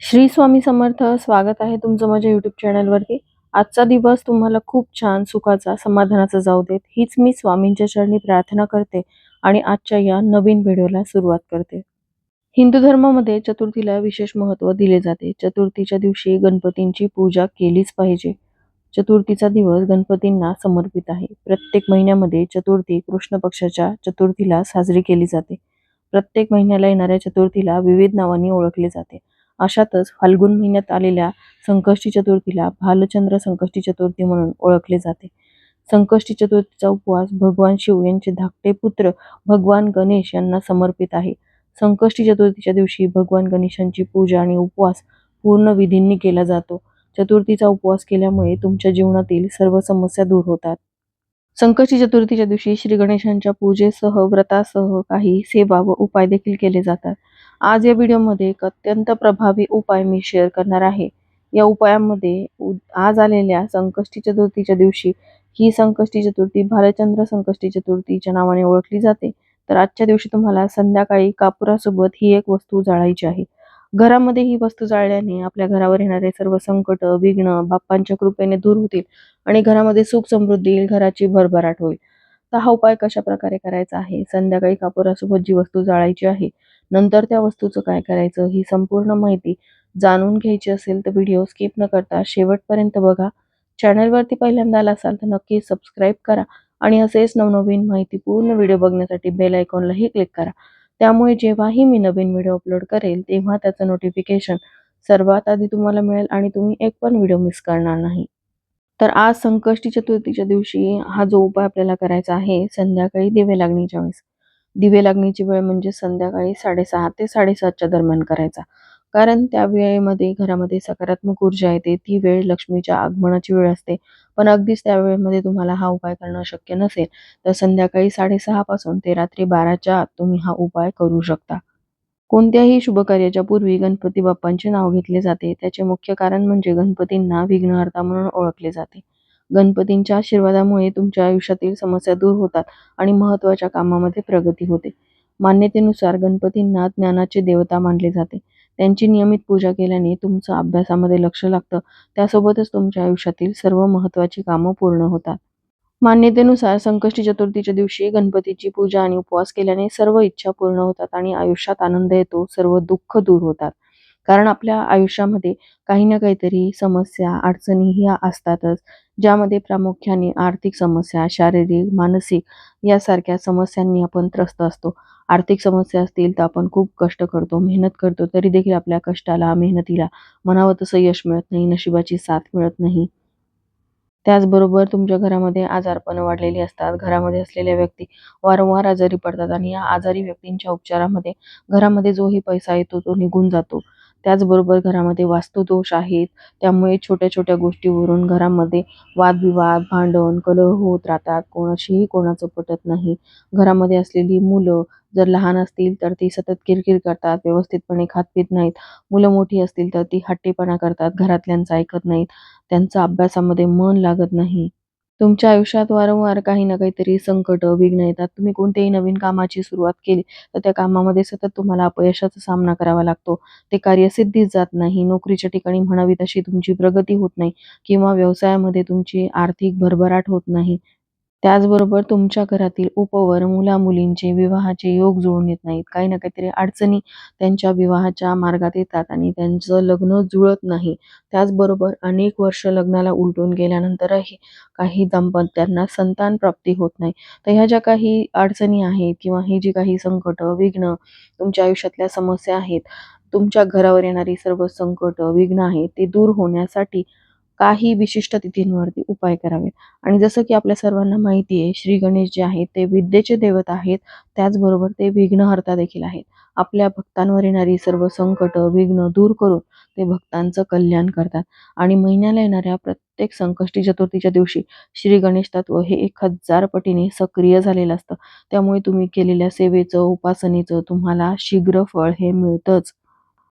श्री स्वामी समर्थ स्वागत आहे तुमचं माझ्या यूट्यूब चॅनलवरती आजचा दिवस तुम्हाला खूप छान सुखाचा समाधानाचा जाऊ देत. हीच मी स्वामींच्या चरणी प्रार्थना करते आणि आजच्या या नवीन व्हिडिओला सुरुवात करते. हिंदू धर्मामध्ये चतुर्थीला विशेष महत्त्व दिले जाते. चतुर्थीच्या दिवशी गणपतींची पूजा केलीच पाहिजे. चतुर्थीचा दिवस गणपतींना समर्पित आहे. प्रत्येक महिन्यामध्ये चतुर्थी कृष्ण पक्षाच्या चतुर्थीला साजरी केली जाते. प्रत्येक महिन्याला येणाऱ्या चतुर्थीला विविध नावांनी ओळखले जाते. अशातच फाल्गुन महिन्यात आलेल्या संकष्टी चतुर्थीला भालचंद्र संकष्टी चतुर्थी म्हणून ओळखले जाते. संकष्टी चतुर्थीचा उपवास भगवान शिव यांचे धाकटे पुत्र भगवान गणेश यांना समर्पित आहे. संकष्टी चतुर्थीच्या दिवशी भगवान गणेशांची पूजा आणि उपवास पूर्ण विधींनी केला जातो. चतुर्थीचा उपवास केल्यामुळे तुमच्या जीवनातील सर्व समस्या दूर होतात. संकष्टी चतुर्थीच्या दिवशी श्री गणेशांच्या पूजेसह व्रतासह काही सेवा व उपाय देखील केले जातात. आज या व्हिडिओमध्ये एक अत्यंत प्रभावी उपाय मी शेअर करणार आहे. या उपायामध्ये उ- आज आलेल्या संकष्टी चतुर्थीच्या दिवशी ही संकष्टी चतुर्थी भालचंद्र संकष्टी चतुर्थीच्या नावाने ओळखली जाते. तर आजच्या दिवशी तुम्हाला संध्याकाळी कापुरासोबत ही एक वस्तू जाळायची आहे. घरामध्ये ही वस्तू जाळल्याने आपल्या घरावर येणारे सर्व संकट विघ्न बाप्पांच्या कृपेने दूर होतील आणि घरामध्ये सुख समृद्धी येईल घराची भरभराट होईल. तर हा उपाय कशा प्रकारे करायचा आहे? संध्याकाळी कापुरासोबत जी वस्तू जाळायची आहे नंतर त्या वस्तूचं काय करायचं ही संपूर्ण माहिती जाणून घ्यायची असेल तर व्हिडिओ स्किप न करता शेवटपर्यंत बघा. चॅनलवरती पहिल्यांदा आला असाल तर नक्की सबस्क्राईब करा आणि असेच नवनवीन माहिती पूर्ण व्हिडिओ बघण्यासाठी बेल आयकॉनलाही क्लिक करा. त्यामुळे जेव्हाही मी नवीन व्हिडिओ अपलोड करेल तेव्हा त्याचं नोटिफिकेशन सर्वात आधी तुम्हाला मिळेल आणि तुम्ही एक पण व्हिडिओ मिस करणार नाही. तर आज संकष्टी चतुर्थीच्या दिवशी हा जो उपाय आपल्याला करायचा आहे संध्याकाळी दिवे लागणीच्या वेळेस. दिवे लागणीची वेळ म्हणजे संध्याकाळी साडेसहा ते साडेसातच्या दरम्यान करायचा. कारण त्या वेळेमध्ये घरामध्ये सकारात्मक ऊर्जा येते ती वेळ लक्ष्मीच्या आगमनाची वेळ असते. पण अगदीच त्या वेळेमध्ये तुम्हाला हा उपाय करणं शक्य नसेल तर संध्याकाळी साडेसहापासून ते रात्री बाराच्या आत तुम्ही हा उपाय करू शकता. कोणत्याही शुभ कार्याच्या पूर्वी गणपती बाप्पांचे नाव घेतले जाते. त्याचे मुख्य कारण म्हणजे गणपतींना विघ्नहर्ता म्हणून ओळखले जाते. गणपतींच्या आशीर्वादामुळे तुमच्या आयुष्यातील समस्या दूर होतात आणि महत्त्वाच्या कामामध्ये प्रगती होते. मान्यतेनुसार गणपतींना ज्ञानाचे देवता मानले जाते. त्यांची नियमित पूजा केल्याने तुमचं अभ्यासामध्ये लक्ष लागतं. त्यासोबतच तुमच्या आयुष्यातील सर्व महत्त्वाची कामं पूर्ण होतात. मान्यतेनुसार संकष्टी चतुर्थीच्या दिवशी गणपतीची पूजा आणि उपवास केल्याने सर्व इच्छा पूर्ण होतात आणि आयुष्यात आनंद येतो सर्व दुःख दूर होतात. कारण आपल्या आयुष्यामध्ये काही ना काहीतरी समस्या अडचणी ह्या असतातच ज्यामध्ये प्रामुख्याने आर्थिक समस्या शारीरिक मानसिक यासारख्या समस्यांनी आपण त्रस्त असतो. आर्थिक समस्या असतील तर आपण खूप कष्ट करतो मेहनत करतो तरी देखील आपल्या कष्टाला मेहनतीला म्हणावं तसं यश मिळत नाही नशिबाची साथ मिळत नाही. त्याचबरोबर तुमच्या घरामध्ये आजारपण वाढलेली असतात. घरामध्ये असलेल्या व्यक्ती वारंवार आजारी पडतात आणि या आजारी व्यक्तींच्या उपचारामध्ये घरामध्ये जोही पैसा येतो तो निघून जातो. त्याचबरोबर घरामध्ये वास्तुदोष आहेत. त्यामुळे छोट्या छोट्या गोष्टीवरून घरामध्ये वादविवाद भांडण कलह होत राहतात. कोणाशीही कोणाचं पटत नाही. घरामध्ये असलेली मुलं जर लहान असतील तर ती सतत किरकिर करतात व्यवस्थितपणे खात पित नाहीत. मुलं मोठी असतील तर ती हट्टीपणा करतात घरातल्यांचं ऐकत नाहीत. त्यांचं अभ्यासामध्ये मन लागत नाही. तुमच्या आयुष्यात वारंवार काही ना काहीतरी संकट विघ्न येतात. तुम्ही कोणत्याही नवीन कामाची सुरुवात केली तर त्या कामामध्ये सतत तुम्हाला अपयशाचा सामना करावा लागतो. ते कार्य सिद्धीच जात नाही. नोकरीच्या ठिकाणी म्हणावी तशी तुमची प्रगती होत नाही किंवा व्यवसायामध्ये तुमची आर्थिक भरभराट होत नाही. त्याचबरोबर तुमच्या घरातील उपवर मुलामुलींचे विवाहाचे योग जुळून येत नाहीत. काही ना काहीतरी अडचणी त्यांच्या विवाहाच्या मार्गात येतात आणि त्यांचं लग्न जुळत नाही. त्याचबरोबर अनेक वर्ष लग्नाला उलटून गेल्यानंतरही काही दाम्पत्यांना संतान प्राप्ती होत नाही. तर ह्या ज्या काही अडचणी आहेत किंवा ही जी काही संकट विघ्न तुमच्या आयुष्यातल्या समस्या आहेत तुमच्या घरावर येणारी सर्व संकट विघ्न आहेत ते दूर होण्यासाठी काही विशिष्ट तिथींवरती उपाय करावेत. आणि जसं की आपल्या सर्वांना माहिती आहे श्री गणेश जे आहेत ते विद्येचे दैवत आहेत त्याचबरोबर ते विघ्नहर्ता देखील आहेत. आपल्या भक्तांवर येणारी सर्व संकट विघ्न दूर करून ते भक्तांचं कल्याण करतात. आणि महिन्याला येणाऱ्या प्रत्येक संकष्टी चतुर्थीच्या दिवशी श्री गणेश तत्व हे एक हजार पटीने सक्रिय झालेलं असतं. त्यामुळे तुम्ही केलेल्या सेवेचं उपासनेचं तुम्हाला शीघ्र फळ हे मिळतंच.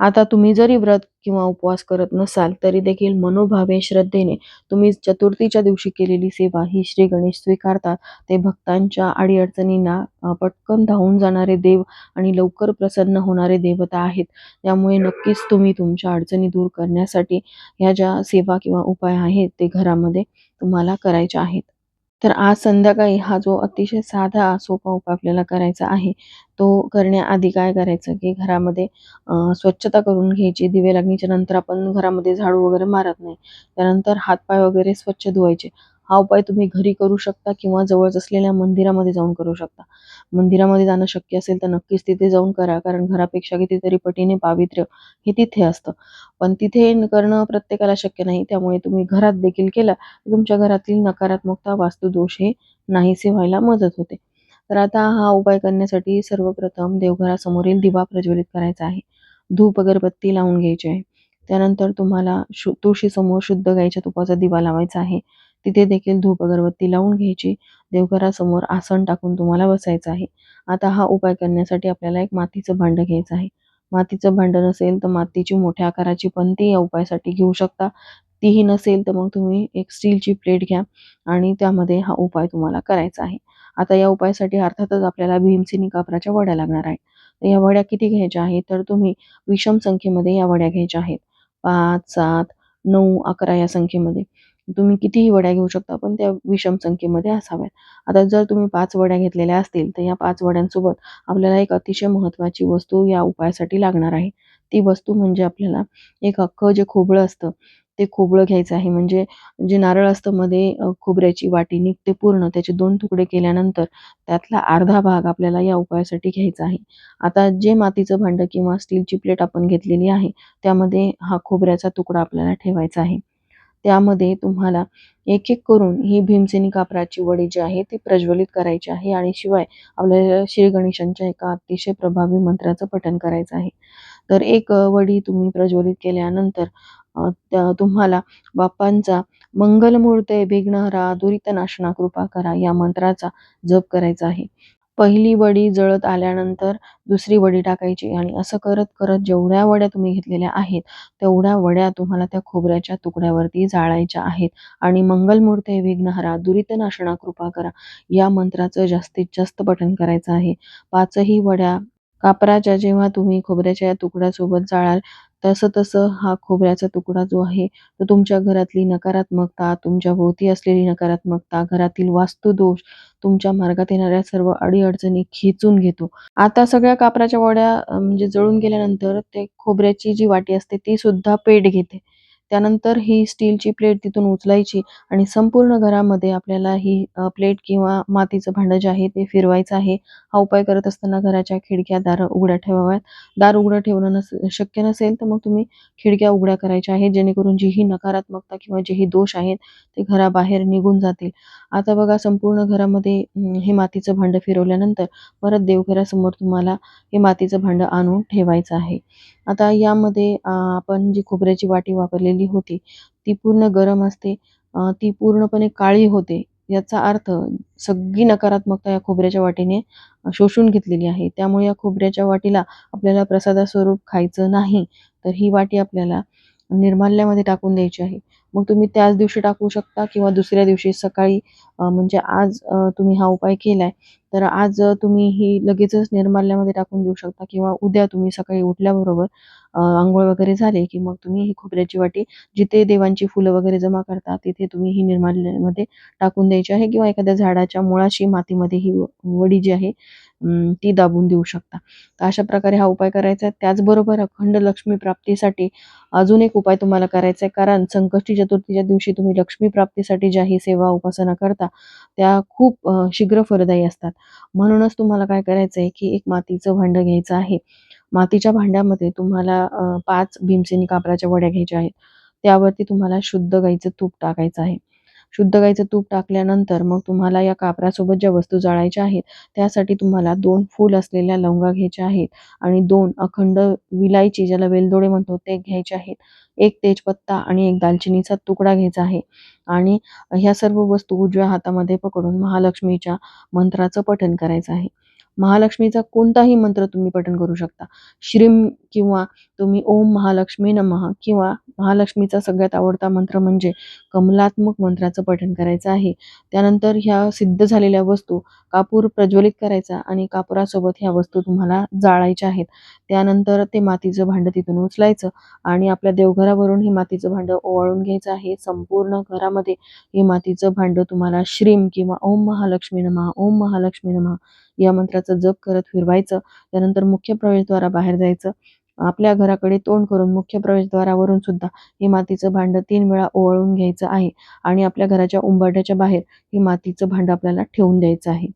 आता तुम्ही जरी व्रत किंवा उपवास करत नसाल तरी देखील मनोभावे श्रद्धेने तुम्ही चतुर्थीच्या दिवशी केलेली सेवा ही श्री गणेश स्वीकारतात. ते भक्तांच्या अडीअडचणींना पटकन धावून जाणारे देव आणि लवकर प्रसन्न होणारे देवता आहेत. त्यामुळे नक्कीच तुम्ही तुमच्या अडचणी दूर करण्यासाठी ह्या ज्या सेवा किंवा उपाय आहेत ते घरामध्ये तुम्हाला करायच्या आहेत. तर आज संध्याकाळी हा जो अतिशय साधा सोपा उपाय आपल्याला करायचा आहे तो करण्याआधी काय करायचं की घरामध्ये स्वच्छता करून घ्यायची. दिवे लागणीच्या नंतर आपण घरामध्ये झाडू वगैरे मारत नाही. त्यानंतर हातपाय वगैरे स्वच्छ धुवायचे. हा उपाय तुम्ही घरी करू शकता किंवा जवळच असलेल्या मंदिरामध्ये जाऊन करू शकता. मंदिरामध्ये जाणं शक्य असेल तर नक्कीच तिथे जाऊन करा कारण घरापेक्षा कितीतरी पटीने पावित्र्य हे तिथे असतं. पण तिथे करणं प्रत्येकाला शक्य नाही त्यामुळे तुम्ही घरात देखील केला तर तुमच्या घरातील नकारात्मकता वास्तुदोष हे नाहीसे व्हायला मदत होते. तर आता हा उपाय करण्यासाठी सर्वप्रथम देवघरासमोरील दिवा प्रज्वलित करायचा आहे. धूप अगरबत्ती लावून घ्यायची आहे. त्यानंतर तुम्हाला शु तुळशीसमोर शुद्ध गाईच्या तुपाचा दिवा लावायचा आहे. तिथे देखील धूप अगरबत्ती लावून घ्यायची. देवघरासमोर आसन टाकून तुम्हाला बसायचं आहे. आता हा उपाय करण्यासाठी आपल्याला एक मातीचं भांडं घ्यायचं आहे. मातीचं भांडं नसेल तर मातीची मोठ्या आकाराची पंती या उपायासाठी घेऊ शकता. तीही नसेल तर मग तुम्ही एक स्टीलची प्लेट घ्या आणि त्यामध्ये हा उपाय तुम्हाला करायचा आहे. आता या उपायासाठी अर्थातच आपल्याला भीमसिनी कापराच्या वड्या लागणार आहेत. तर या वड्या किती घ्यायच्या आहेत? तर तुम्ही विषम संख्येमध्ये या वड्या घ्यायच्या आहेत. पाच सात नऊ अकरा या संख्येमध्ये. तुम्ही कितीही वड्या घेऊ शकता पण त्या विषम संख्येमध्ये असाव्यात. आता जर तुम्ही पाच वड्या घेतलेल्या असतील तर या पाच वड्यांसोबत आपल्याला एक अतिशय महत्त्वाची वस्तू या उपायासाठी लागणार आहे. ती वस्तू म्हणजे आपल्याला एक अख्खं जे खोबळं असतं ते खोबळं घ्यायचं आहे. म्हणजे जे नारळ असतं मध्ये खोबऱ्याची वाटी निघते पूर्ण. त्याचे दोन तुकडे केल्यानंतर त्यातला अर्धा भाग आपल्याला या उपायासाठी घ्यायचा आहे. आता जे मातीचं भांडं किंवा स्टीलची प्लेट आपण घेतलेली आहे त्यामध्ये हा खोबऱ्याचा तुकडा आपल्याला ठेवायचा आहे. त्यामध्ये तुम्हाला एक एक करून ही भीमसेनी कापराची वडी जी आहे ती प्रज्वलित करायची आहे आणि शिवाय आपल्याला श्री गणेशांच्या एका अतिशय प्रभावी मंत्राचं पठण करायचं आहे. तर एक वडी तुम्ही प्रज्वलित केल्यानंतर तुम्हाला बाप्पांचा मंगलमूर्त विघ्नहरा दुरितनाशना कृपा करा या मंत्राचा जप करायचा आहे. पहिली वडी जळत आल्यानंतर दुसरी वडी टाकायची आणि असं करत करत जेवढ्या वड्या तुम्ही घेतलेल्या आहेत तेवढ्या वड्या तुम्हाला त्या खोबऱ्याच्या तुकड्यावरती जाळायच्या आहेत. आणि मंगलमूर्ते विघ्नहरा दुरितनाशना कृपा करा. या मंत्राचं जास्तीत जास्त पठण करायचं आहे. पाचही वड्या कापराच्या जेव्हा तुम्ही खोबऱ्याच्या या तुकड्यासोबत जाळाल तसं तसं हा खोबऱ्याचा तुकडा जो आहे तो तुमच्या घरातली नकारात्मकता तुमच्या भोवती असलेली नकारात्मकता घरातील वास्तुदोष तुमच्या मार्गात येणाऱ्या सर्व अडीअडचणी खेचून घेतो. आता सगळ्या कापराच्या वड्या म्हणजे जळून गेल्यानंतर ते खोबऱ्याची जी वाटी असते ती सुद्धा पेट घेते. त्यानंतर ही स्टीलची प्लेट तिथून उचलायची आणि संपूर्ण घरामध्ये आपल्याला ही प्लेट किंवा मातीचं भांडं जे आहे ते फिरवायचं आहे. हा उपाय करत असताना घराच्या खिडक्या दार उघड्या ठेवाव्यात. दार उघडं ठेवणं नस शक्य नसेल तर मग तुम्ही खिडक्या उघड्या करायच्या आहेत जेणेकरून जी ही नकारात्मकता किंवा जे ही दोष आहेत ते घराबाहेर निघून जातील. आता बघा संपूर्ण घरामध्ये हे मातीचं भांडं फिरवल्यानंतर परत देवघरासमोर तुम्हाला हे मातीचं भांडं आणून ठेवायचं आहे. आता यामध्ये आपण जी खोबऱ्याची वाटी वापरलेली होती. ती पूर्ण गरम असते. ती पूर्णपणे काळी होते. याचा अर्थ सगळी नकारात्मकता या खोबऱ्याच्या वाटीने शोषून घेतलेली आहे. त्यामुळे या खोबऱ्याच्या वाटीला आपल्याला प्रसादास्वरूप खायचं नाही तर ही वाटी आपल्याला निर्माल्यामध्ये टाकून द्यायची आहे. मग तुम्ही त्याच दिवशी टाकू शकता किंवा दुसऱ्या दिवशी सकाळी म्हणजे आज तुम्ही हा उपाय केलाय तर आज तुम्ही ही लगेचच निर्माल्यामध्ये टाकून देऊ शकता किंवा उद्या तुम्ही सकाळी उठल्याबरोबर आंघोळ वगैरे झाले की मग तुम्ही ही खोबऱ्याची वाटी जिथे देवांची फुलं वगैरे जमा करता तिथे तुम्ही ही निर्माल्यामध्ये टाकून द्यायची आहे किंवा एखाद्या झाडाच्या मुळाशी मातीमध्ये ही वडी जी आहे ती दाबून देऊ शकता. तर अशा प्रकारे हा उपाय करायचा आहे. त्याचबरोबर अखंड लक्ष्मी प्राप्तीसाठी अजून एक उपाय तुम्हाला करायचा आहे. कारण संकष्टी चतुर्थीच्या दिवशी तुम्ही लक्ष्मी प्राप्तीसाठी ज्या ही सेवा उपासना करता त्या खूप शीघ्र फलदायी असतात. म्हणूनच तुम्हाला काय करायचं आहे की एक मातीचं भांडं घ्यायचं आहे. मातीच्या भांड्यामध्ये तुम्हाला पाच भीमसेनी कापराच्या वड्या घ्यायच्या आहेत. त्यावरती तुम्हाला शुद्ध गाईचं तूप टाकायचं आहे. शुद्ध गाईचं तूप टाकल्यानंतर मग तुम्हाला या कापरासोबत ज्या वस्तू जाळायच्या आहेत त्यासाठी तुम्हाला दोन फूल असलेल्या लवंगा घ्यायच्या आहेत आणि दोन अखंड विलायची ज्याला वेलदोडे म्हणतो ते घ्यायचे आहेत. एक तेजपत्ता आणि एक दालचिनीचा तुकडा घ्यायचा आहे. आणि ह्या सर्व वस्तू उजव्या हातामध्ये पकडून महालक्ष्मीच्या मंत्राचं पठण करायचं आहे. महालक्ष्मीचा कोणताही मंत्र तुम्ही पठण करू शकता. श्रीम किंवा तुम्ही ओम महालक्ष्मी नमः किंवा महालक्ष्मीचा सगळ्यात आवडता मंत्र म्हणजे कमलात्मक मंत्राचं पठण करायचं आहे. त्यानंतर ह्या सिद्ध झालेल्या वस्तू कापूर प्रज्वलित करायचा आणि कापुरासोबत ह्या वस्तू तुम्हाला जाळायच्या आहेत. त्यानंतर ते मातीचं भांडं तिथून उचलायचं आणि आपल्या देवघरावरून हे मातीचं भांडं ओवाळून घ्यायचं आहे. संपूर्ण घरामध्ये हे मातीचं भांडं तुम्हाला श्रीम किंवा ओम महालक्ष्मी नमः ओम महालक्ष्मी नमः या मंत्राचा जप करत फिरवायचं. त्यानंतर मुख्य प्रवेशद्वारा बाहेर जायचं. आपल्या घराकडे तोंड करून मुख्य प्रवेशद्वारावरून सुद्धा हे मातीचं भांडं तीन वेळा ओवाळून घ्यायचं आहे आणि आपल्या घराच्या उंबरठ्याच्या बाहेर हे मातीचं भांडं आपल्याला ठेवून द्यायचं आहे.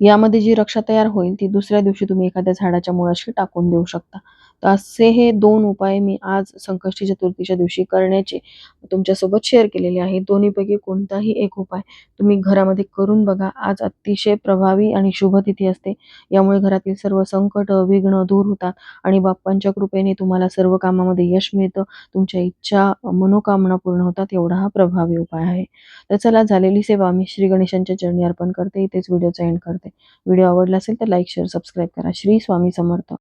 यामध्ये जी रक्षा तयार होईल ती दुसऱ्या दिवशी तुम्ही एखाद्या झाडाच्या मुळाशी टाकून देऊ शकता. तर असे हे दोन उपाय मी आज संकष्टी चतुर्थीच्या दिवशी करण्याचे तुमच्यासोबत शेअर केलेले आहे. दोन्हीपैकी कोणताही एक उपाय तुम्ही घरामध्ये करून बघा. आज अतिशय प्रभावी आणि शुभ तिथी असते. यामुळे घरातील सर्व संकट विघ्न दूर होतात आणि बाप्पांच्या कृपेने तुम्हाला सर्व कामामध्ये यश मिळतं. तुमच्या इच्छा मनोकामना पूर्ण होतात. एवढा हा प्रभावी उपाय आहे. तर चला झालेली सेवा मी श्री गणेशांच्या चरणी अर्पण करते. इथेच व्हिडिओचा एंड करते. व्हिडिओ आवडला असेल तर लाईक शेअर सबस्क्राईब करा. श्री स्वामी समर्थ.